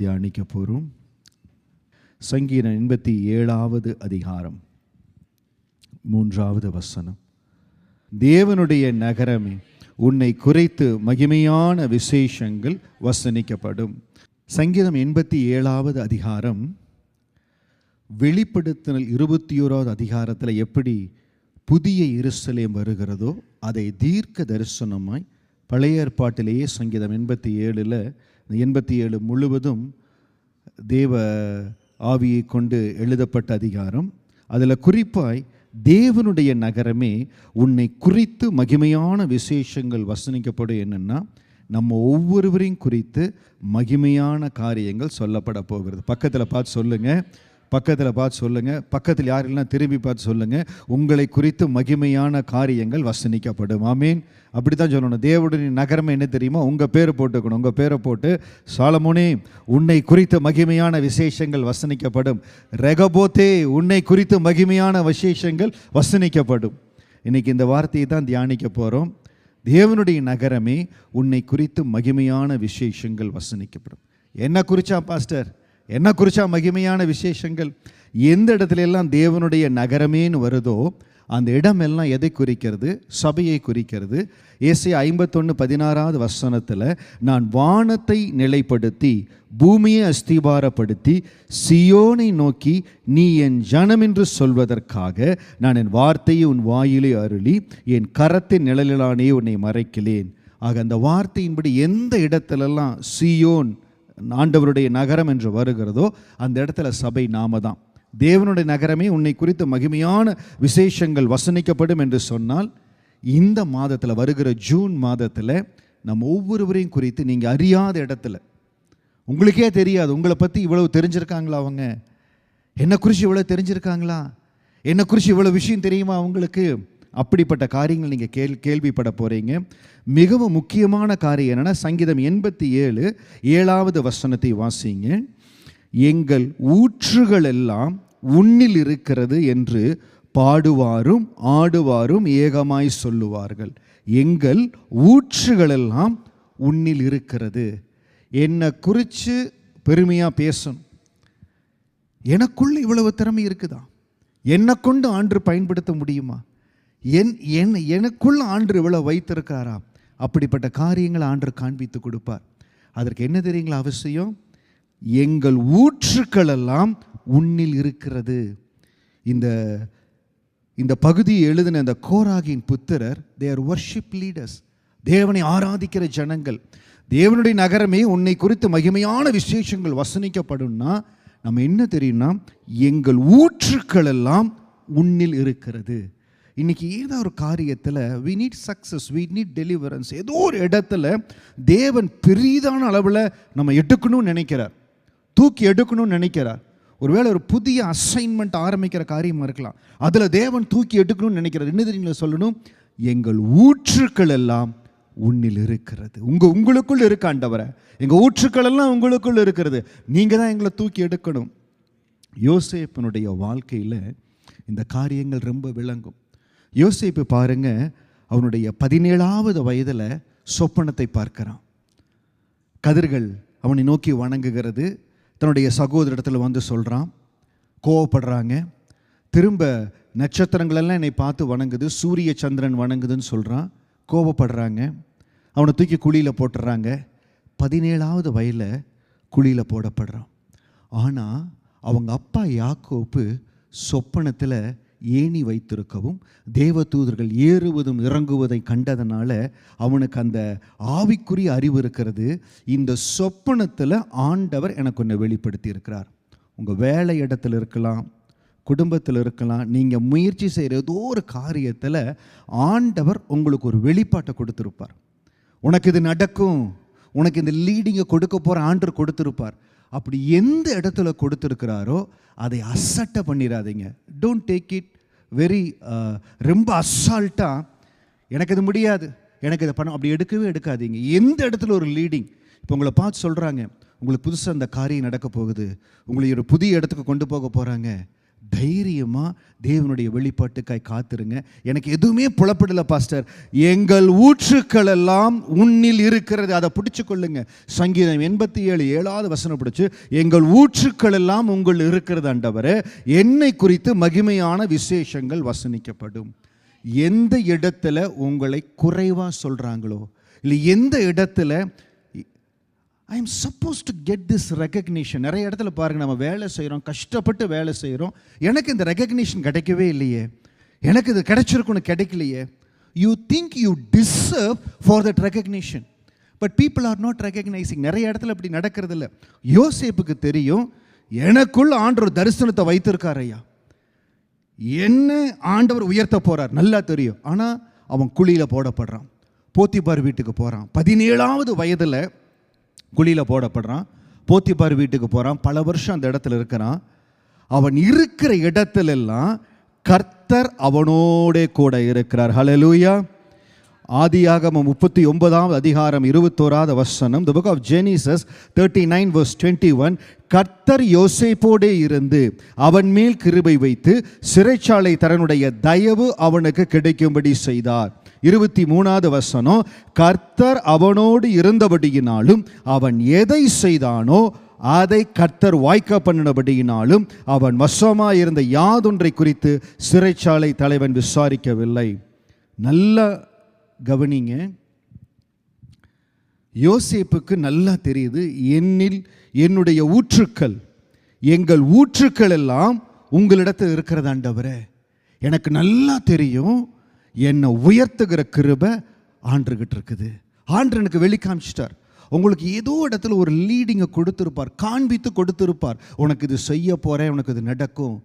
தியானிக்க போகிறோம் சங்கீதம் எண்பத்தி ஏழாவது அதிகாரம் மூன்றாவது வசனம். தேவனுடைய நகரமே உன்னை குறைத்து மகிமையான விசேஷங்கள் வசனிக்கப்படும். சங்கீதம் எண்பத்தி ஏழாவது அதிகாரம் வெளிப்படுத்தினல் இருபத்தி ஓராவது அதிகாரத்தில் எப்படி புதிய இருசலேம் வருகிறதோ அதை தீர்க்க தரிசனமாய் பழைய ஏற்பாட்டிலேயே சங்கீதம் எண்பத்தி ஏழில் எண்பத்தி ஏழு முழுவதும் தேவ ஆவியை கொண்டு எழுதப்பட்ட அதிகாரம். அதில் குறிப்பாய் தேவனுடைய நகரமே உன்னை குறித்து மகிமையான விசேஷங்கள் வசனிக்கப்படும் என்னென்னா நம்ம ஒவ்வொருவரையும் குறித்து மகிமையான காரியங்கள் சொல்லப்பட போகிறது. பக்கத்தில் பார்த்து சொல்லுங்கள் பக்கத்தில் பார்த்து சொல்லுங்கள் பக்கத்தில் யாரெல்லாம் திரும்பி பார்த்து சொல்லுங்கள் உங்களை குறித்து மகிமையான காரியங்கள் வசனிக்கப்படும். ஆமீன். அப்படி தான் சொல்லணும். தேவனுடைய நகரம் என்ன தெரியுமா? உங்கள் பேரை போட்டுக்கணும். உங்கள் பேரை போட்டு சாலமோனே உன்னை குறித்து மகிமையான விசேஷங்கள் வசனிக்கப்படும். ரெகபோத்தே உன்னை குறித்து மகிமையான விசேஷங்கள் வசனிக்கப்படும். இன்றைக்கி இந்த வார்த்தையை தான் தியானிக்க போகிறோம் தேவனுடைய நகரமே உன்னை குறித்து மகிமையான விசேஷங்கள் வசனிக்கப்படும். என்ன குறிச்சா பாஸ்டர்? என்ன குறிச்சா மகிமையான விசேஷங்கள்? எந்த இடத்துல எல்லாம் தேவனுடைய நகரமேன்னு வருதோ அந்த இடமெல்லாம் எதை குறிக்கிறது? சபையை குறிக்கிறது. ஏசி ஐம்பத்தொன்று பதினாறாவது வசனத்தில் நான் வானத்தை நிலைப்படுத்தி பூமியை அஸ்திபாரப்படுத்தி சியோனை நோக்கி நீ என் ஜனம் என்று சொல்வதற்காக நான் என் வார்த்தையை உன் வாயிலே அருளி என் கரத்தின் நிழலிலானே உன்னை மறைக்கிறேன். ஆக அந்த வார்த்தையின்படி எந்த இடத்துலலாம் சியோன் ஆண்டவருடைய நகரம் என்று வருகிறதோ அந்த இடத்துல சபை நாம தான் தேவனுடைய நகரமே உன்னை குறித்த மகிமையான விசேஷங்கள் வசனிக்கப்படும் என்று சொன்னால் இந்த மாதத்தில் வருகிற ஜூன் மாதத்தில் நம்ம ஒவ்வொருவரையும் குறித்து நீங்கள் அறியாத இடத்துல. உங்களுக்கே தெரியாது உங்களை பற்றி இவ்வளவு தெரிஞ்சிருக்காங்களா அவங்க? என்னை குறித்து இவ்வளோ தெரிஞ்சிருக்காங்களா? என்னை குறித்து இவ்வளோ விஷயம் தெரியுமா அவங்களுக்கு அப்படிப்பட்ட காரியங்கள் நீங்கள் கேள் கேள்விப்பட போகிறீங்க மிகவும் முக்கியமான காரியம் என்னென்னா சங்கீதம் எண்பத்தி ஏழு ஏழாவது வசனத்தை வாசிங்க. எங்கள் ஊற்றுகள் எல்லாம் உன்னில் இருக்கிறது என்று பாடுவாரும் ஆடுவாரும் ஏகமாய் சொல்லுவார்கள். எங்கள் ஊற்றுகளெல்லாம் உன்னில் இருக்கிறது. என்னை குறித்து பெருமையாக பேசணும். எனக்குள்ள இவ்வளவு திறமை இருக்குதா? என்னை கொண்டு ஆண்டு பயன்படுத்த முடியுமா? என் என் எனக்குள்ள ஆண்டு இவ்வளோ வைத்திருக்கிறாரா அப்படிப்பட்ட காரியங்களை ஆண்டு காண்பித்து கொடுப்பார். அதற்கு என்ன தெரியுங்களா அவசியம்? எங்கள் ஊற்றுக்கள் எல்லாம் உன்னில் இருக்கிறது. இந்த இந்த பகுதியை எழுதின இந்த கோராகின் புத்திரர் தேர் ஒர்ஷிப் லீடர்ஸ் தேவனை ஆராதிக்கிற ஜனங்கள். தேவனுடைய நகரமே உன்னை குறித்து மகிமையான விசேஷங்கள் வசனிக்கப்படும்னா நம்ம என்ன தெரியும்னா எங்கள் ஊற்றுக்கள் எல்லாம் உன்னில் இருக்கிறது. இன்னைக்கு ஏதோ ஒரு காரியத்தில் we need success we need deliverance ஏதோ ஒரு இடத்துல தேவன் பெரிதான அளவில் நம்ம எடுக்கணும்னு நினைக்கிறார். தூக்கி எடுக்கணும்னு நினைக்கிறார். ஒருவேளை ஒரு புதிய அசைன்மெண்ட் ஆரம்பிக்கிற காரியமாக இருக்கலாம். அதில் தேவன் தூக்கி எடுக்கணும்னு நினைக்கிறார். என்ன தெரியுங்களா சொல்லணும்? எங்கள் ஊற்றுக்கள் எல்லாம் உன்னில் இருக்கிறது. உங்கள் உங்களுக்குள் இருக்காண்டவரை எங்கள் ஊற்றுக்கள் எல்லாம் உங்களுக்குள் இருக்கிறது. நீங்கள் தான் எங்களை தூக்கி எடுக்கணும். யோசேப்பனுடைய வாழ்க்கையில் இந்த காரியங்கள் ரொம்ப விளங்கும். யோசிப்பு பாருங்க அவனுடைய பதினேழாவது வயதில் சொப்பனத்தை பார்க்கிறான். கதிர்கள் அவனை நோக்கி வணங்குகிறது. தன்னுடைய சகோதரத்தில் வந்து சொல்கிறான் கோவப்படுறாங்க. திரும்ப நட்சத்திரங்களெல்லாம் என்னை பார்த்து வணங்குது. சூரிய சந்திரன் வணங்குதுன்னு சொல்கிறான் கோவப்படுறாங்க. அவனை தூக்கி குழியில் போட்டுடுறாங்க பதினேழாவது வயதில் குழியில் போடப்படுறான். ஆனால் அவங்க அப்பா யாக்கோப்பு சொப்பனத்தில் ஏணி வைத்திருக்கவும் தேவதூதர்கள் ஏறுவதும் இறங்குவதை கண்டதனால அவனுக்கு அந்த ஆவிக்குரிய அறிவு இருக்கிறது. இந்த சொப்பனத்தில் ஆண்டவர் எனக்கு ஒன்று வெளிப்படுத்தி இருக்கிறார் உங்கள் வேலை இடத்துல இருக்கலாம் குடும்பத்தில் இருக்கலாம் நீங்கள் முயற்சி செய்கிற ஏதோ ஒரு காரியத்தில் ஆண்டவர் உங்களுக்கு ஒரு வெளிப்பாட்டை கொடுத்துருப்பார். உனக்கு இது நடக்கும். உனக்கு இந்த லீடிங்கை கொடுக்க போகிற ஆண்டர் கொடுத்துருப்பார். அப்படி எந்த இடத்துல கொடுத்துருக்கிறாரோ அதை அசட்டை பண்ணிடாதீங்க don't take it very uh, ரொம்ப அசால்ட்டாக எனக்கு இது முடியாது. எனக்கு இதை பண்ண அப்படி எடுக்கவே எடுக்காதீங்க. எந்த இடத்துல ஒரு லீடிங் இப்போ உங்களை பார்த்து சொல்கிறாங்க உங்களுக்கு புதுசாக அந்த காரியம் நடக்க போகுது. உங்களை ஒரு புதிய இடத்துக்கு கொண்டு போக போகிறாங்க தைரியமாக தேவனுடைய வெளிப்பாட்டுக்காய் காத்திருங்க. எனக்கு எதுவுமே புலப்படலை பாஸ்டர். எங்கள் ஊற்றுக்கள் எல்லாம் உன்னில் இருக்கிறது. அதை பிடிச்சு கொள்ளுங்க. சங்கீதம் எண்பத்தி ஏழு ஏழாவது வசனம் பிடிச்சி எங்கள் ஊற்றுக்கள் எல்லாம் உங்கள் இருக்கிறது ஆண்டவரே. என்னை குறித்து மகிமையான விசேஷங்கள் வசனிக்கப்படும். எந்த இடத்துல உங்களை குறைவாக சொல்கிறாங்களோ இல்லை எந்த இடத்துல I am supposed to get this recognition நிறைய இடத்துல பாருங்க நம்ம வேலை செய்கிறோம் கஷ்டப்பட்டு வேலை செய்கிறோம் எனக்கு இந்த ரெக்கக்னிஷன் கிடைக்கவே இல்லையே. எனக்கு இது கிடைச்சிருக்குன்னு கிடைக்கலையே. You think you deserve for that recognition but people are not recognising நிறைய இடத்துல அப்படி நடக்கிறது இல்லை. யோசேப்புக்கு தெரியும் எனக்குள் ஆண்டவர் தரிசனத்தை வைத்திருக்கார் ஐயா. என்ன ஆண்டவர் உயர்த்த போகிறார் நல்லா தெரியும். ஆனால் அவன் குழியில் போடப்படுறான். போத்திபார் வீட்டுக்கு போகிறான் பதினேழாவது வயதில் குழியில் போடப்படுறான். போத்திப்பார் வீட்டுக்கு போகிறான் பல வருஷம் அந்த இடத்துல இருக்கிறான். அவன் இருக்கிற இடத்துலெல்லாம் கர்த்தர் அவனோடே கூட இருக்கிறார். ஹலலூயா ஆதியாகம முப்பத்தி ஒன்பதாவது அதிகாரம் இருபத்தோராவது வசனம். The book of Genesis thirty nine verse twenty one கர்த்தர் யோசேப்போடே இருந்து அவன் மேல் கிருபை வைத்து சிறைச்சாலை தரனுடைய தயவு அவனுக்கு கிடைக்கும்படி செய்தார். இருபத்தி மூணாவது வசனம் கர்த்தர் அவனோடு இருந்தபடியினாலும் அவன் எதை செய்தானோ அதை கர்த்தர் வாய்க்க பண்ணினபடியினாலும் அவன் வசமாக இருந்த யாதொன்றை குறித்து சிறைச்சாலை தலைவன் விசாரிக்கவில்லை. நல்ல கவனிங்க. யோசிப்புக்கு நல்லா தெரியுது என்னில் என்னுடைய ஊற்றுக்கள் எங்கள் ஊற்றுக்கள் எல்லாம் உங்களிடத்தில் இருக்கிறதாண்டவரே. எனக்கு நல்லா தெரியும் என்னை உயர்த்துகிற கிருபை ஆண்டுகிட்டு இருக்குது. ஆண்டு எனக்கு வெளி காமிச்சிட்டார். உங்களுக்கு ஏதோ இடத்துல ஒரு லீடிங்கை கொடுத்துருப்பார். காண்பித்து கொடுத்துருப்பார். உனக்கு இது செய்ய போகிறேன் உனக்கு இது நடக்கும்.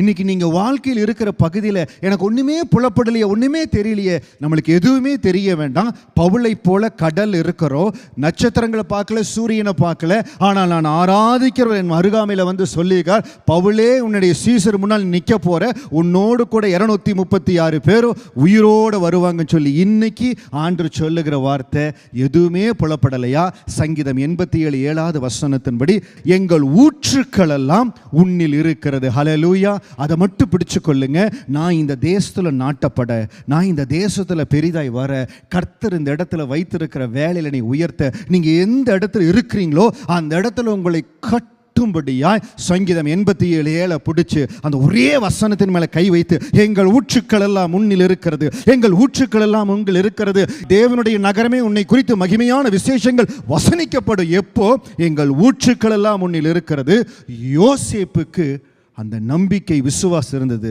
இன்னைக்கு நீங்கள் வாழ்க்கையில் இருக்கிற பகுதியில் எனக்கு ஒன்றுமே புலப்படலையே ஒன்றுமே தெரியலையே. நம்மளுக்கு எதுவுமே தெரிய வேண்டாம். பவுளை போல கடல் இருக்கிறோம் நட்சத்திரங்களை பார்க்கல சூரியனை பார்க்கல. ஆனால் நான் ஆராதிக்கிற என் அருகாமையில் வந்து சொல்லியிருக்கார் பவுளே உன்னுடைய சீசர் முன்னால் நிற்க போகிற உன்னோடு கூட இரநூத்தி முப்பத்தி ஆறு பேரும் உயிரோடு வருவாங்கன்னு சொல்லி இன்னைக்கு ஆண்டு சொல்லுகிற வார்த்தை எதுவுமே புலப்படலையா? சங்கீதம் எண்பத்தி ஏழு ஏழாவது வசனத்தின்படி எங்கள் ஊற்றுக்கள் எல்லாம் உன்னில் இருக்கிறது. ஹலலூயா அதை மட்டும் பிடிச்சு கொள்ளுங்க. நான் இந்த தேசத்தில் நாட்டப்பட நான் இந்த தேசத்தில் பெரிதாய் வர கர்த்தர் இந்த இடத்துல வைத்திருக்கிற வேலையில் நீ உயர்த்த நீங்கள் எந்த இடத்துல இருக்கிறீங்களோ அந்த இடத்துல உங்களை கட்டும்படியாய் சங்கீதம் எண்பத்தி ஏழு ஏழை பிடிச்சி அந்த ஒரே வசனத்தின் மேலே கை வைத்து எங்கள் ஊற்றுக்கள் எல்லாம் முன்னில் இருக்கிறது எங்கள் ஊற்றுக்கள் எல்லாம் உங்கள் இருக்கிறது. தேவனுடைய நகரமே உன்னை குறித்து மகிமையான விசேஷங்கள் வசனிக்கப்படும். எப்போ? எங்கள் ஊற்றுக்கள் எல்லாம் முன்னில் இருக்கிறது. யோசேப்புக்கு அந்த நம்பிக்கை விசுவாசம் இருந்தது.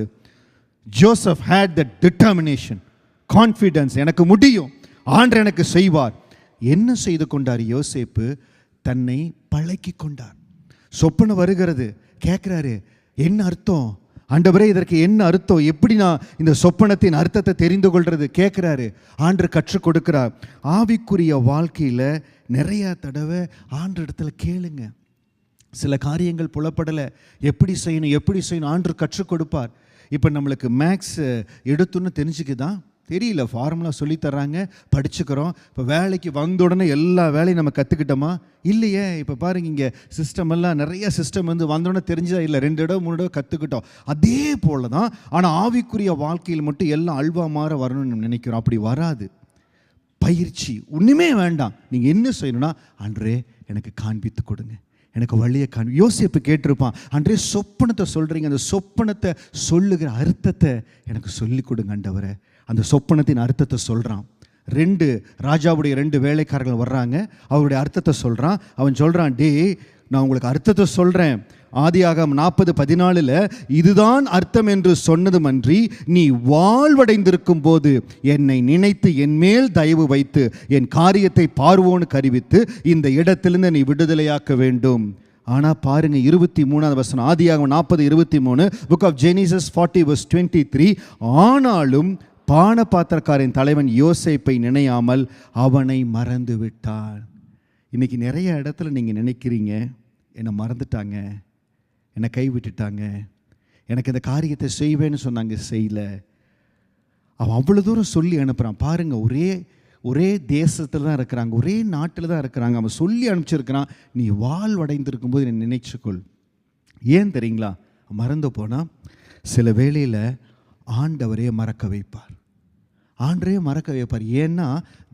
Joseph had the determination confidence எனக்கு முடியும் ஆண்டு எனக்கு செய்வார். என்ன செய்து கொண்டார் யோசேப்பு? தன்னை பழக்கி கொண்டார். சொப்பனை வருகிறது கேட்குறாரு என்ன அர்த்தம்? ஆண்டவரே இதற்கு என்ன அர்த்தம்? எப்படி நான் இந்த சொப்பனத்தின் அர்த்தத்தை தெரிந்து கொள்வது கேட்குறாரு ஆண்டு கற்றுக் கொடுக்கிறார். ஆவிக்குரிய வாழ்க்கையில் நிறையா தடவை ஆண்டு இடத்துல கேளுங்க. சில காரியங்கள் புலப்படலை. எப்படி செய்யணும் எப்படி செய்யணும் ஆண்டு கற்றுக் கொடுப்பார். இப்போ நம்மளுக்கு மேக்ஸ் எடுத்துன்னு தெரிஞ்சுக்குதான் தெரியல. ஃபார்முலா சொல்லித்தர்றாங்க படிச்சுக்கிறோம். இப்போ வேலைக்கு வந்த உடனே எல்லா வேலையும் நம்ம கற்றுக்கிட்டோமா இல்லையே. இப்போ பாருங்க இங்கே சிஸ்டம் எல்லாம் நிறைய சிஸ்டம் வந்து வந்தோடனே தெரிஞ்சதா? இல்லை ரெண்டு இடம் மூணு இடம் கற்றுக்கிட்டோம் அதே போல தான் ஆனால் ஆவிக்குரிய வாழ்க்கையில் மட்டும் எல்லாம் அல்வா மாற வரணும்னு நினைக்கிறோம். அப்படி வராது. பயிற்சி ஒன்றுமே வேண்டாம். நீங்கள் என்ன செய்யணும்னா அன்றே எனக்கு காண்பித்து கொடுங்க. எனக்கு வழியை காண். யோசிப்பு கேட்டிருப்பான். அன்றே சொப்பனத்தை சொல்கிறீங்க அந்த சொப்பனத்தை சொல்லுகிற அர்த்தத்தை எனக்கு சொல்லிக் கொடுங்கண்டவரை அந்த சொப்பனத்தின் அர்த்தத்தை சொல்கிறான் ரெண்டு ராஜாவுடைய ரெண்டு வேலைக்காரர்கள் வர்றாங்க. அவருடைய அர்த்தத்தை சொல்கிறான் அவன் சொல்கிறான் டே நான் உங்களுக்கு அர்த்தத்தை சொல்கிறேன் ஆதியாகம் நாற்பது பதினாலில் இதுதான் அர்த்தம் என்று சொன்னதுமன்றி நீ வாழ்வடைந்திருக்கும் போது என்னை நினைத்து என் மேல் தயவு வைத்து என் காரியத்தை பார்வோனுக்கு அறிவித்து இந்த இடத்திலிருந்து நீ விடுதலையாக்க வேண்டும். ஆனால் பாருங்க இருபத்தி மூணாவது வசனம் ஆதியாகம் நாற்பது இருபத்தி மூணு book of Genesis forty verse twenty three ஆனாலும் பான பாத்திரக்காரின் தலைவன் யோசேப்பை நினையாமல் அவனை மறந்து விட்டான் இன்னைக்கு நிறைய இடத்துல நீங்கள் நினைக்கிறீங்க என்னை மறந்துட்டாங்க. என்னை கைவிட்டுட்டாங்க எனக்கு இந்த காரியத்தை செய்வேன்னு சொன்னாங்க செய்யல. அவன் அவ்வளோ தூரம் சொல்லி அனுப்புகிறான் பாருங்கள் ஒரே ஒரே தேசத்தில் தான் இருக்கிறாங்க ஒரே நாட்டில் தான் இருக்கிறாங்க. அவன் சொல்லி அனுப்பிச்சிருக்கிறான். நீ வாழ்வடைந்திருக்கும் போது என்னை நினைச்சுக்கொள். ஏன் தெரியுங்களா? மறந்து போனால் சில வேளையில் ஆண்டவரே மறக்க வைப்பார். ஆண்டரே மறக்க வைப்பார். ஏன்னா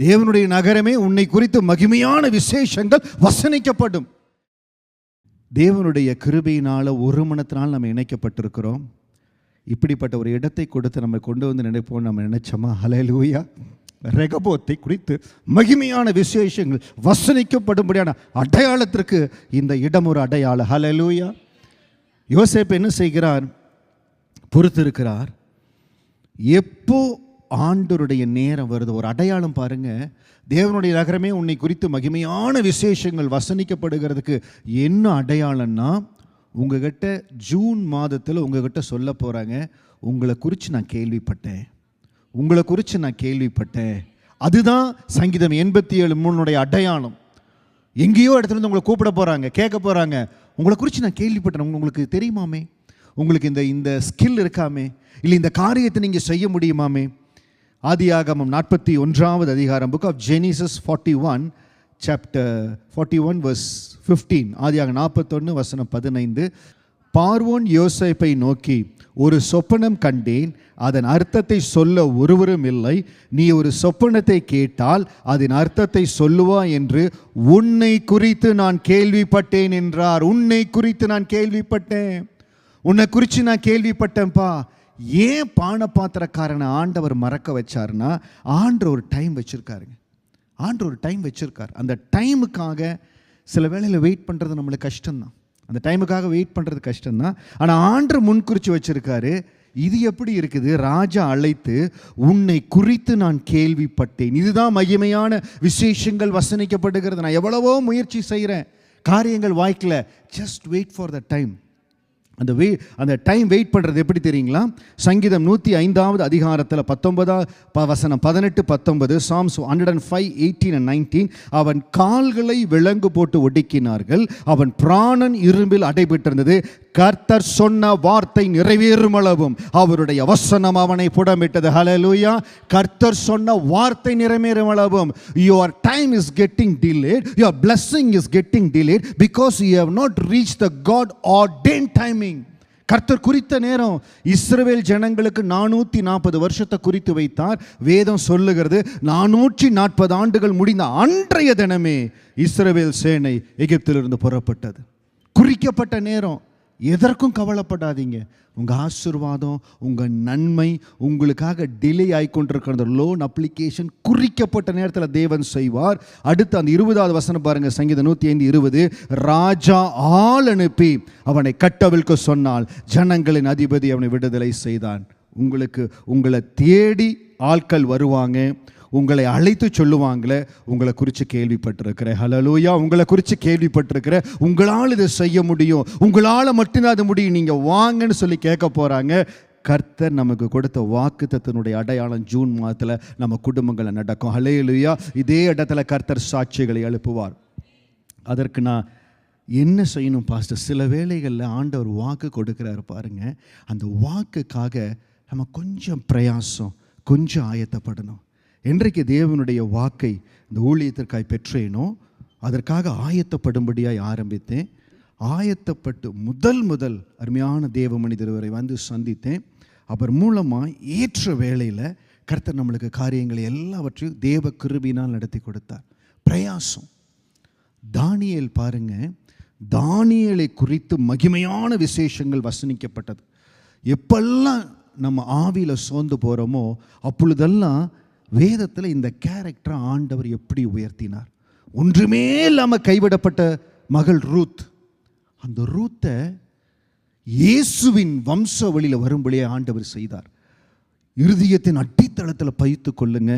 தேவனுடைய நகரமே உன்னை குறித்து மகிமையான விசேஷங்கள் வசனிக்கப்படும். தேவனுடைய கிருபையினால் ஒரு மனத்தினால் நம்ம இணைக்கப்பட்டிருக்கிறோம். இப்படிப்பட்ட ஒரு இடத்தை கொடுத்து நம்ம கொண்டு வந்து நினைப்போம் நம்ம நினைச்சோமா? ஹalleluya ரெகபோத்தை குறித்து மகிமையான விசேஷங்கள் வசனிக்கப்படும்படியான அடையாளத்திற்கு இந்த இடம் ஒரு அடையாள ஹலலூயா யோசேப் என்ன செய்கிறார்? பொறுத்திருக்கிறார். எப்போ ஆண்டருடைய நேரம் வருது. ஒரு அடையாளம் பாருங்க. தேவனுடைய நகரமே உன்னை குறித்து மகிமையான விசேஷங்கள் வசனிக்கப்படுகிறதுக்கு என்ன அடையாளம்னா உங்ககிட்ட ஜூன் மாதத்தில் உங்ககிட்ட சொல்ல போகிறாங்க உங்களை குறித்து நான் கேள்விப்பட்டேன். உங்களை குறித்து நான் கேள்விப்பட்டேன். அதுதான் சங்கீதம் எண்பத்தி ஏழு மூணுடைய அடையாளம். எங்கேயோ இடத்துல இருந்து உங்களை கூப்பிட போகிறாங்க கேட்க போகிறாங்க உங்களை குறித்து நான் கேள்விப்பட்டேன். உங்களுக்கு தெரியுமாமே? உங்களுக்கு இந்த இந்த ஸ்கில் இருக்காமே? இல்லை இந்த காரியத்தை நீங்கள் செய்ய முடியுமாமே? ஆதியாகமம் நாற்பத்தி ஒன்றாவது அதிகாரம் book of Genesis forty one chapter forty one verse fifteen ஆதியாக நாற்பத்தொன்று வசனம் பதினைந்து. பார்வோன் யோசேப்பை நோக்கி ஒரு சொப்பனம் கண்டேன் அதன் அர்த்தத்தை சொல்ல ஒருவரும் இல்லை. நீ ஒரு சொப்பனத்தை கேட்டால் அதன் அர்த்தத்தை சொல்லுவா என்று உன்னை குறித்து நான் கேள்விப்பட்டேன் என்றார். உன்னை குறித்து நான் கேள்விப்பட்டேன். உன்னை குறித்து நான் கேள்விப்பட்டேன்ப்பா. ஏன் பான பாத்திரக்காரனை ஆண்டவர் மறக்க வச்சார்னா ஆண்டு ஒரு டைம் வச்சுருக்காருங்க. ஆண்டு ஒரு டைம் வச்சுருக்கார். அந்த டைமுக்காக சில வேளையில் வெயிட் பண்ணுறது நம்மளுக்கு கஷ்டம்தான். அந்த டைமுக்காக வெயிட் பண்ணுறது கஷ்டம்தான். ஆனால் ஆண்டு முன்குறிச்சு வச்சுருக்காரு இது எப்படி இருக்குது? ராஜா அழைத்து உன்னை குறித்து நான் கேள்விப்பட்டேன். இதுதான் மகிமையான விசேஷங்கள் வசனிக்கப்படுகிறது. நான் எவ்வளவோ முயற்சி செய்கிறேன் காரியங்கள் வாய்க்கல. Just wait for the time அந்த வெய் அந்த டைம் வெயிட் பண்ணுறது எப்படி தெரியுங்களா? சங்கீதம் நூற்றி ஐந்தாவது அதிகாரத்தில் பத்தொன்பதா ப வசனம் பதினெட்டு பத்தொன்பது Psalms hundred and five eighteen and nineteen அவன் கால்களை விலங்கு போட்டு ஒடுக்கினார்கள். அவன் பிராணன் இரும்பில் அடைபெற்றிருந்தது கர்த்தர் சொன்ன வார்த்தை நிறைவேறும் அளவும். அவருடைய வசனம் அவனை புடமிட்டது. ஹலலூயா கர்த்தர் சொன்ன வார்த்தை நிறைவேறும் அளவும். Your time is getting delayed your blessing is getting delayed because you have not reach the God ordained time கர்த்தர் குறித்த நேரம் இஸ்ரவேல் ஜனங்களுக்கு நானூற்றி நாற்பது வருஷத்தை குறித்து வைத்தார். வேதம் சொல்லுகிறது நானூற்றி நாற்பது ஆண்டுகள் முடிந்த அன்றைய தினமே இஸ்ரவேல் சேனை எகிப்திலிருந்து புறப்பட்டது. குறிக்கப்பட்ட நேரம். எதற்கும் கவலைப்படாதீங்க. உங்கள் ஆசீர்வாதம் உங்கள் நன்மை உங்களுக்காக டிலே ஆகிக்கொண்டிருக்கிற அந்த லோன் அப்ளிகேஷன் குறிக்கப்பட்ட நேரத்தில் தேவன் செய்வார். அடுத்து அந்த இருபதாவது வசனம் பாருங்கள் சங்கீத நூற்றி ஐந்து இருபது. ராஜா ஆள் அனுப்பி அவனை கட்டவிழ்க்க சொன்னால் ஜனங்களின் அதிபதி அவனை விடுதலை செய்தான். உங்களுக்கு உங்களை தேடி ஆட்கள் வருவாங்க. உங்களை அழைத்து சொல்லுவாங்களே உங்களை குறித்து கேள்விப்பட்டிருக்கிறேன். ஹலலூயா உங்களை குறித்து கேள்விப்பட்டிருக்கிறேன். உங்களால் இதை செய்ய முடியும். உங்களால் மட்டும்தான் அது முடியும். நீங்கள் வாங்கன்னு சொல்லி கேட்க போகிறாங்க கர்த்தர் நமக்கு கொடுத்த வாக்குத்தத்தினுடைய அடையாளம் ஜூன் மாதத்தில் நம்ம குடும்பங்களை நடக்கும். ஹலேலுயா இதே இடத்துல கர்த்தர் சாட்சிகளை எழுப்புவார். அதற்கு நான் என்ன செய்யணும் பாஸ்டர் சில வேளைகளில் ஆண்டவர் வாக்கு கொடுக்குறாரு பாருங்க. அந்த வாக்குக்காக நம்ம கொஞ்சம் பிரயாசம் கொஞ்சம் ஆயத்தப்படணும். என்றைக்கு தேவனுடைய வாக்கை இந்த ஊழியத்திற்காய் பெற்றேனோ அதற்காக ஆயத்தப்படும்படியாய் ஆரம்பித்தேன். ஆயத்தப்பட்டு முதல் முதல் அருமையான தேவ மனிதர் வரை வந்து சந்தித்தேன். அவர் மூலமாக ஏற்ற வேளையில் கர்த்தர் நம்மளுக்கு காரியங்களை எல்லாவற்றையும் தேவ கிருபினால் நடத்தி கொடுத்தார். பிரயாசம். தானியல் பாருங்க தானியலை குறித்து மகிமையான விசேஷங்கள் வசனிக்கப்பட்டது. எப்பெல்லாம் நம்ம ஆவியில் சோர்ந்து போகிறோமோ அப்பொழுதெல்லாம் வேதத்தில் இந்த கேரக்டரை ஆண்டவர் எப்படி உயர்த்தினார்? ஒன்றுமே இல்லாமல் கைவிடப்பட்ட மகள் ரூத். அந்த ரூத்தை இயேசுவின் வம்ச வழியில் வரும்படியே ஆண்டவர் செய்தார். இருதயத்தின் அடித்தளத்தில் பயித்து கொள்ளுங்க.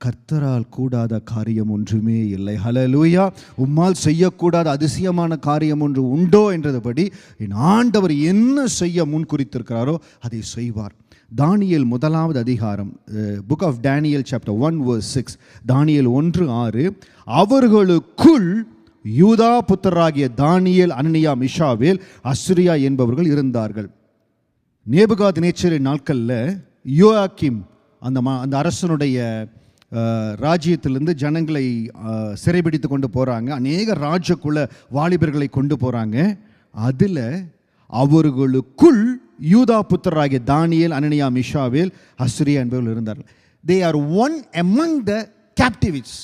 கர்த்தரால் கூடாத காரியம் ஒன்றுமே இல்லை. ஹலலூயா உம்மால் செய்யக்கூடாத அதிசயமான காரியம் ஒன்று உண்டோ என்றதுபடி என் ஆண்டவர் என்ன செய்ய முன் குறித்திருக்கிறாரோ அதை செய்வார். தானியல் முதலாவது அதிகாரம் book of Daniel chapter one verse six Daniel ஒன்று ஆறு அவர்களுக்குள் யூதா புத்தராகிய தானியல் அனனியா மிஷாவேல் அஸ்ரியா என்பவர்கள் இருந்தார்கள். நேபுகாத் நேச்சரின் நாட்களில் யோயாக்கிம் அந்த மா அந்த அரசனுடைய ராஜ்யத்திலிருந்து ஜனங்களை சிறைபிடித்து கொண்டு போகிறாங்க அநேக ராஜகுல வாலிபர்களை கொண்டு போகிறாங்க அதில் அவர்களுக்குள் யூதா புத்தராகிய தானியல் அனனியா மிஷாவேல் அஸ்ரியா என்பவர்கள் இருந்தார்கள். They are one among the captives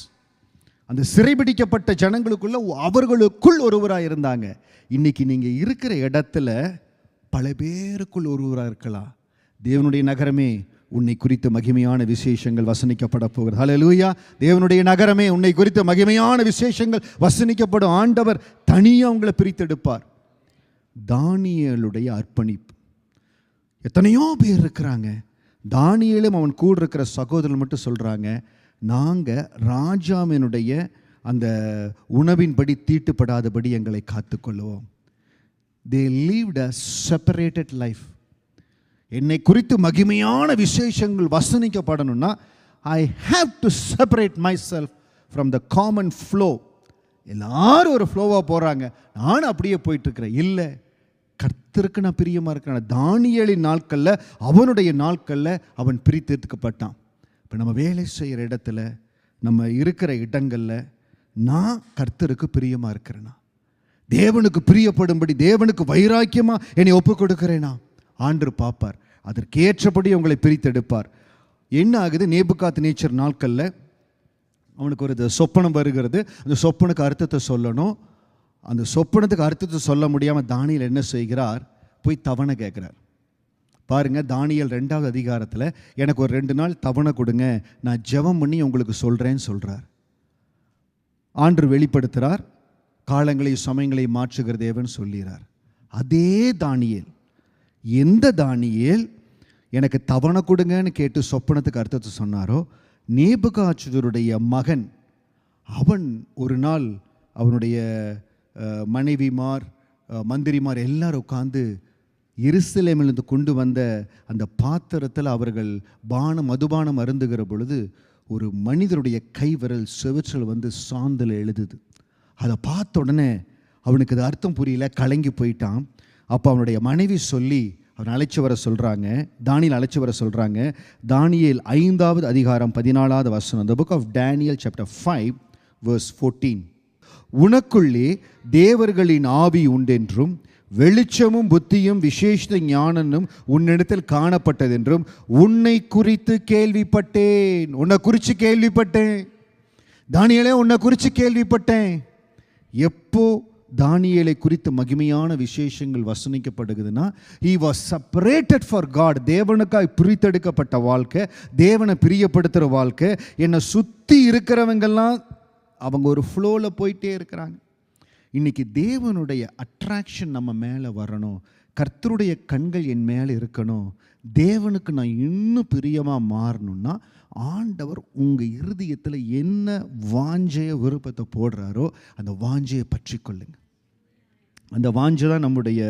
அந்த சிறைபிடிக்கப்பட்ட ஜனங்களுக்குள்ள அவர்களுக்குள் ஒருவராக இருந்தாங்க. இன்னைக்கு நீங்கள் இருக்கிற இடத்துல பல பேருக்குள் ஒருவராக இருக்கலாம். தேவனுடைய நகரமே உன்னை குறித்த மகிமையான விசேஷங்கள் வசனிக்கப்பட போகிறது. லூயா தேவனுடைய நகரமே உன்னை குறித்த மகிமையான விசேஷங்கள் வசனிக்கப்படும் ஆண்டவர் தனியாக உங்களை பிரித்தெடுப்பார். தானியலுடைய அர்ப்பணிப்பு. எத்தனையோ பேர் இருக்கிறாங்க. தானியேலும் அவன் கூட இருக்கிற சகோதரன் மட்டும் சொல்கிறாங்க நாங்கள் ராஜாவினுடைய அந்த உணவின்படி தீட்டுப்படாதபடி எங்களை காத்துக்கொள்வோம் they lived a separated life என்னை குறித்து மகிமையான விசேஷங்கள் வசனிக்கப்படணும்னா I have to separate myself from the common flow எல்லாரும் ஒரு ஃப்ளோவாக போகிறாங்க நானும் அப்படியே போயிட்டுருக்கிறேன் இல்லை. கர்த்தருக்கு நான் பிரியமாக இருக்கிறேன். தானியலின் நாட்களில் அவனுடைய நாட்களில் அவன் பிரித்தெடுக்கப்பட்டான். இப்போ நம்ம வேலை செய்கிற இடத்துல நம்ம இருக்கிற இடங்களில் நான் கர்த்தருக்கு பிரியமாக இருக்கிறேனா? தேவனுக்கு பிரியப்படும்படி தேவனுக்கு வைராக்கியமாக என்னை ஒப்பு கொடுக்கிறேனா ஆண்டு பார்ப்பார். அதற்கேற்றபடி உங்களை பிரித்தெடுப்பார். என்ன ஆகுது? நேபுகாத் நேச்சர் நாட்களில் அவனுக்கு ஒரு சொப்பனம் வருகிறது. அந்த சொப்பனுக்கு அர்த்தத்தை சொல்லணும். அந்த சொப்பனத்துக்கு அர்த்தத்தை சொல்ல முடியாமல் தானியல் என்ன செய்கிறார்? போய் தவணை கேட்குறார். பாருங்க தானியல் ரெண்டாவது அதிகாரத்தில் எனக்கு ஒரு ரெண்டு நாள் தவணை கொடுங்க நான் ஜெபம் பண்ணி உங்களுக்கு சொல்கிறேன்னு சொல்கிறார் ஆண்டு வெளிப்படுத்துகிறார் காலங்களை சமயங்களை மாற்றுகிற தேவன் சொல்கிறார் அதே தானியல் எந்த தானியல் எனக்கு தவணை கொடுங்கன்னு கேட்டு சொப்பனத்துக்கு அர்த்தத்தை சொன்னாரோ நேபுகாச்சுதருடைய மகன் அவன் ஒரு நாள் அவனுடைய மனைவிமார் மந்திரிமார் எல்லாரும் உட்காந்து எருசலேமிலிருந்து கொண்டு வந்த அந்த பாத்திரத்தில் அவர்கள் பானம் மதுபானம் அருந்துகிற பொழுது ஒரு மனிதருடைய கைவிரல் செவிச்சல் வந்து சாந்தில் எழுதுது. அதை பார்த்த உடனே அவனுக்கு அது அர்த்தம் புரியல கலங்கி போயிட்டான். அப்போ அவனுடைய மனைவி சொல்லி அவன் அழைச்சி வர சொல்கிறாங்க தானியல் அழைச்சி வர சொல்கிறாங்க தானியல் ஐந்தாவது அதிகாரம் பதினாலாவது வசனம் the book of Daniel chapter five verse fourteen உனக்குள்ளே தேவர்களின் ஆவி உண்டென்றும் வெளிச்சமும் புத்தியும் விசேஷ ஞானனும் உன்னிடத்தில் காணப்பட்டதென்றும் உன்னை குறித்து கேள்விப்பட்டேன். உன்னை குறித்து கேள்விப்பட்டேன். தானியலே உன்னை குறித்து கேள்விப்பட்டேன். எப்போ தானியலை குறித்து மகிமையான விசேஷங்கள் வசனிக்கப்படுகுதுன்னா he was separated for God தேவனுக்காய் பிரித்தெடுக்கப்பட்ட வாழ்க்கை தேவனை பிரியப்படுத்துகிற வாழ்க்கை என்னை சுற்றி இருக்கிறவங்கெல்லாம் அவங்க ஒரு ஃப்ளோவில் போயிட்டே இருக்கிறாங்க. இன்றைக்கி தேவனுடைய அட்ராக்ஷன் நம்ம மேலே வரணும். கர்த்தருடைய கண்கள் என் மேலே இருக்கணும். தேவனுக்கு நான் இன்னும் பிரியமாக மாறணும்னா ஆண்டவர் உங்கள் இருதயத்தில் என்ன வாஞ்சைய விருப்பத்தை போடுறாரோ அந்த வாஞ்சையை பற்றி கொள்ளுங்க அந்த வாஞ்சை தான் நம்முடைய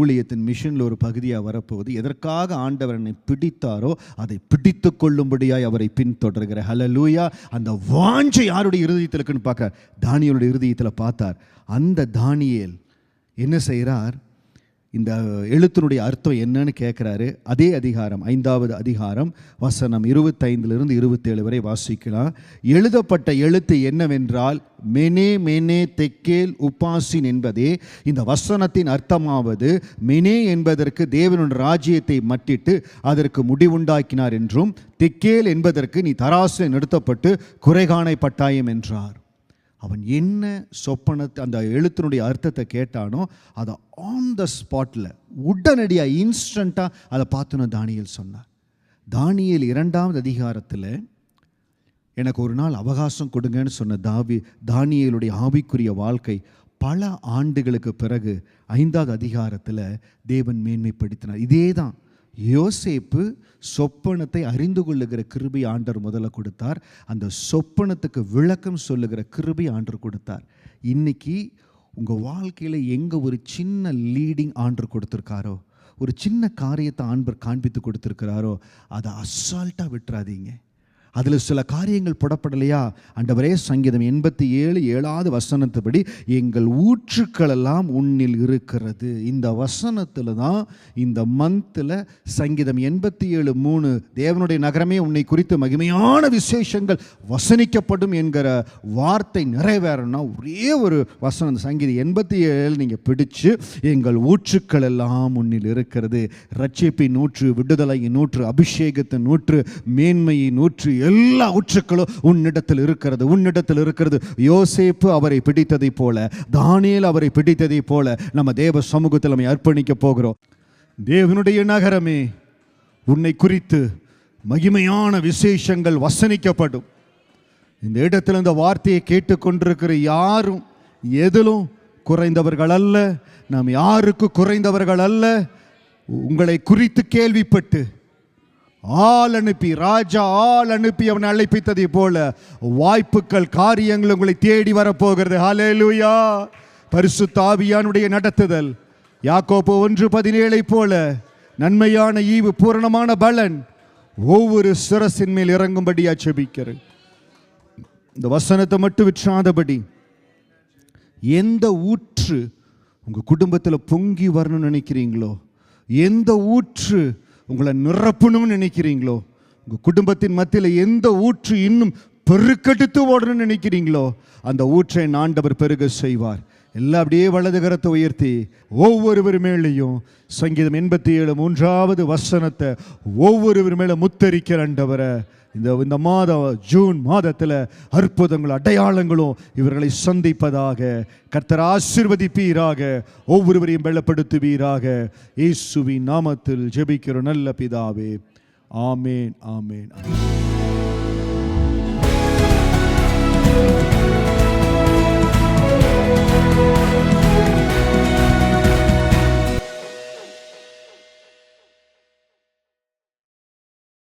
ஊழியத்தின் மிஷனில் ஒரு பகுதியாக வரப்போகுது. எதற்காக ஆண்டவர் என்னை பிடித்தாரோ அதை பிடித்து கொள்ளும்படியாய் அவரை பின்தொடர்கிற ஹலலூயா அந்த வாஞ்சை யாருடைய இருதயத்தில் இருக்குன்னு பார்க்க தானியலுடைய இருதயத்தில் பார்த்தார். அந்த தானியேல் என்ன செய்கிறார் இந்த எழுத்தினுடைய அர்த்தம் என்னன்னு கேட்குறாரு அதே அதிகாரம் ஐந்தாவது அதிகாரம் வசனம் இருபத்தைந்திலிருந்து இருபத்தேழு வரை வாசிக்கலாம். எழுதப்பட்ட எழுத்து என்னவென்றால் மெனே மெனே தெக்கேல் உபாசின் என்பதே இந்த வசனத்தின் அர்த்தமாவது. மெனே என்பதற்கு தேவனுடைய ராஜ்யத்தை மட்டிட்டு அதற்கு முடிவுண்டாக்கினார் என்றும் தெக்கேல் என்பதற்கு நீ தராசு நிறுத்தப்பட்டு குறைகாணைப்பட்டாயம் என்றார். அவன் என்ன சொப்பனத்தை அந்த எழுத்தினுடைய அர்த்தத்தை கேட்டானோ அதை ஆன் த ஸ்பாட்டில் உடனடியாக இன்ஸ்டண்ட்டாக அதை பார்த்துன்னு தானியல் சொன்னார். தானியல் இரண்டாவது அதிகாரத்தில் எனக்கு ஒரு நாள் அவகாசம் கொடுங்கன்னு சொன்ன தாவி தானியலுடைய ஆவிக்குரிய வாழ்க்கை பல ஆண்டுகளுக்கு பிறகு ஐந்தாவது அதிகாரத்தில் தேவன் மேன்மைப்படுத்தினார். இதே தான் யோசேப்பு சொப்பனத்தை அறிந்து கொள்ளுகிற கிருபி ஆண்டர் முதல்ல கொடுத்தார். அந்த சொப்பனத்துக்கு விளக்கம் சொல்லுகிற கிருபி ஆண்டர் கொடுத்தார். இன்னைக்கு உங்கள் வாழ்க்கையில் எங்கே ஒரு சின்ன லீடிங் ஆண்டர் கொடுத்துருக்காரோ ஒரு சின்ன காரியத்தை ஆண்பர் காண்பித்து கொடுத்துருக்கிறாரோ அதை அசால்ட்டாக விட்டுறாதீங்க. அதில் சில காரியங்கள் புடப்படலையா? அண்டவரே சங்கீதம் எண்பத்தி ஏழு ஏழாவது வசனத்துப்படி எங்கள் ஊற்றுக்கள் எல்லாம் உன்னில் இருக்கிறது. இந்த வசனத்தில் தான் இந்த மந்தில் சங்கீதம் எண்பத்தி ஏழு மூணு தேவனுடைய நகரமே உன்னை குறித்து மகிமையான விசேஷங்கள் வசனிக்கப்படும் என்கிற வார்த்தை நிறைவேறணும்னா ஒரே ஒரு வசனம் இந்த சங்கீதம் எண்பத்தி ஏழு நீங்கள் பிடிச்சு எங்கள் ஊற்றுக்கள் எல்லாம் உன்னில் இருக்கிறது. ரட்சிப்பின் நூற்று விடுதலையின் நூற்று அபிஷேகத்தின் நூற்று மேன்மையின் நூற்று எல்லா ஊற்றுக்களும் உன்னிடத்தில் இருக்கிறது உன்னிடத்தில் இருக்கிறது. யோசேப்பு அவரை பிடித்ததைப் போல தானியல் அவரை பிடித்ததைப் போல நம்ம தேவ சமூகத்தில் நம்ம அர்ப்பணிக்க போகிறோம். தேவனுடைய நகரமே உன்னை குறித்து மகிமையான விசேஷங்கள் வசனிக்கப்படும். இந்த இடத்துல இந்த வார்த்தையை கேட்டுக்கொண்டிருக்கிற யாரும் எதிலும் குறைந்தவர்கள் அல்ல. நாம் யாருக்கு குறைந்தவர்கள் அல்ல? உங்களை குறித்து கேள்விப்பட்டு ஆள் அனுப்பி ராஜா ஆள் அனுப்பி அவனை அழைப்பித்ததை போல வாய்ப்புகள் காரியங்கள் உங்களை தேடி வரப்போகிறது. ஹalleluya பரிசு தாவியானுடைய நடத்துதல். யாக்கோப்பு ஒன்று பதினேழை போல நன்மையான ஈவு பூரணமான பலன் ஒவ்வொரு சிரசின் மேல் இறங்கும்படியா செபிக்கிறேன். இந்த வசனத்தை மட்டும் விற்றாதபடி எந்த ஊற்று உங்கள் குடும்பத்தில் பொங்கி வரணும்னு நினைக்கிறீங்களோ எந்த ஊற்று உங்களை நிரப்பணும்னு நினைக்கிறீங்களோ? உங்கள் குடும்பத்தின் மத்தியில் எந்த ஊற்று இன்னும் பெருக்கெடுத்து ஓடணும்னு நினைக்கிறீங்களோ? அந்த ஊற்றை ஆண்டவர் பெருக செய்வார். எல்லாம் அப்படியே வலது கரத்தை உயர்த்தி ஒவ்வொருவர் மேலேயும் சங்கீதம் எண்பத்தி ஏழு மூன்றாவது வசனத்தை ஒவ்வொருவர் மேலே முத்தரிக்கிற ஆண்டவரை. இந்த இந்த மாதம் ஜூன் மாதத்தில் அற்புதங்களும் அடையாளங்களும் இவர்களை சந்திப்பதாக கர்த்தர் ஆசிர்வதிப்பீராக ஒவ்வொருவரையும் வெள்ளப்படுத்துவீராக இயேசுவின் நாமத்தில் ஜெபிக்கிற நல்ல பிதாவே. ஆமேன் ஆமேன் ஆமேன்.